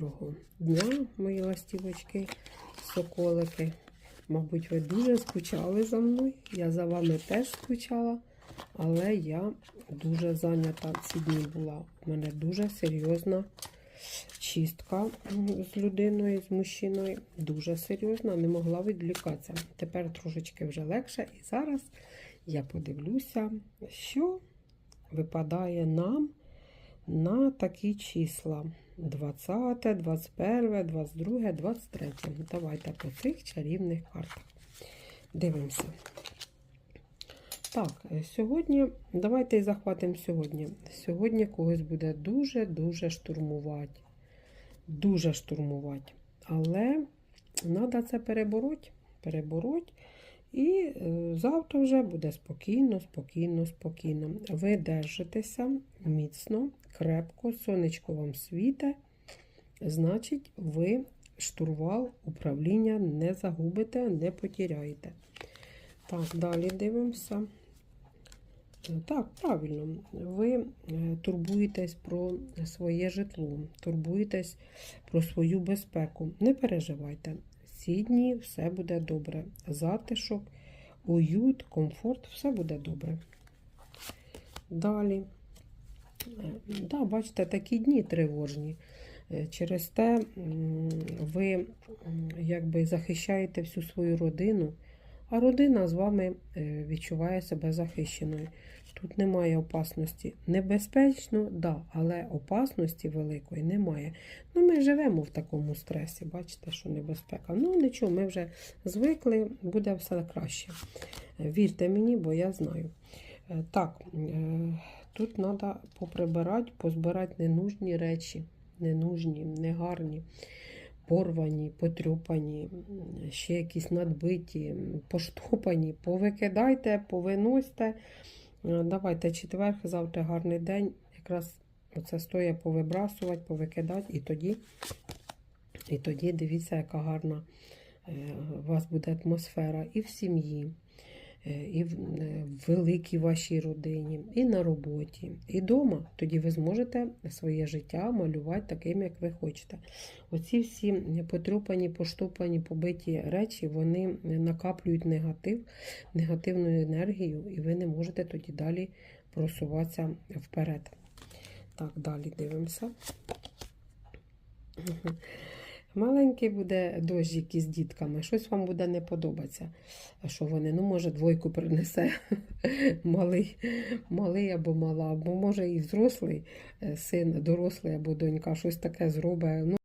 Доброго дня, мої ластівочки, соколики. Мабуть, ви дуже скучали за мною. Я за вами теж скучала, але я дуже зайнята ці дні була. У мене дуже серйозна чистка з людиною, з мужчиною. Дуже серйозна, не могла відлікатися. Тепер трошечки вже легше. І зараз я подивлюся, що випадає нам на такі числа. 20, 21, 22, 23. Давайте по цих чарівних картах. Дивимося. Так, е, сьогодні, давайте і захватимо сьогодні. Сьогодні когось буде дуже-дуже штурмувати. Дуже штурмувати. Але треба це перебороть. перебороть. І е, завтра вже буде спокійно, спокійно, спокійно. Ви держитеся міцно, крепко, сонечко вам світе. Значить, ви штурвал управління не загубите, не потеряєте. Так, далі дивимося. Е, Так, правильно, ви е, турбуєтесь про своє житло, турбуєтесь про свою безпеку. Не переживайте. Ці дні все буде добре. Затишок, уют, комфорт, все буде добре. Далі. Да, бачите, такі дні тривожні. Е, Через те ви якби захищаєте всю свою родину, а родина з вами е, відчуває себе захищеною. Тут немає опасності. Небезпечно, да, але опасності великої немає. Ну, ми живемо в такому стресі, бачите, що небезпека. Ну, нічого, ми вже звикли, буде все краще. Вірте мені, бо я знаю. Е, Так, е, тут треба поприбирати, позбирати ненужні речі, ненужні, негарні, порвані, потрюпані, ще якісь надбиті, поштопані. Повикидайте, повиносьте. Е, Давайте четверг, завтра гарний день. Якраз оце стоя повибрасувати, повикидати, і тоді, і тоді дивіться, яка гарна е, у вас буде атмосфера і в сім'ї, і в е, в великій вашій родині, і на роботі, і вдома. Тоді ви зможете своє життя малювати таким, як ви хочете. Оці всі потрюпані, поштопані, побиті речі, вони накаплюють негатив, негативну енергію, і ви не можете тоді далі просуватися вперед. Так, далі дивимося. Маленький буде дощик із дітками, щось вам буде не подобатися. А що вони? Ну, може, двойку принесе малий, малий або мала, або може і взрослий е, син, дорослий або донька, щось таке зробить. Ну,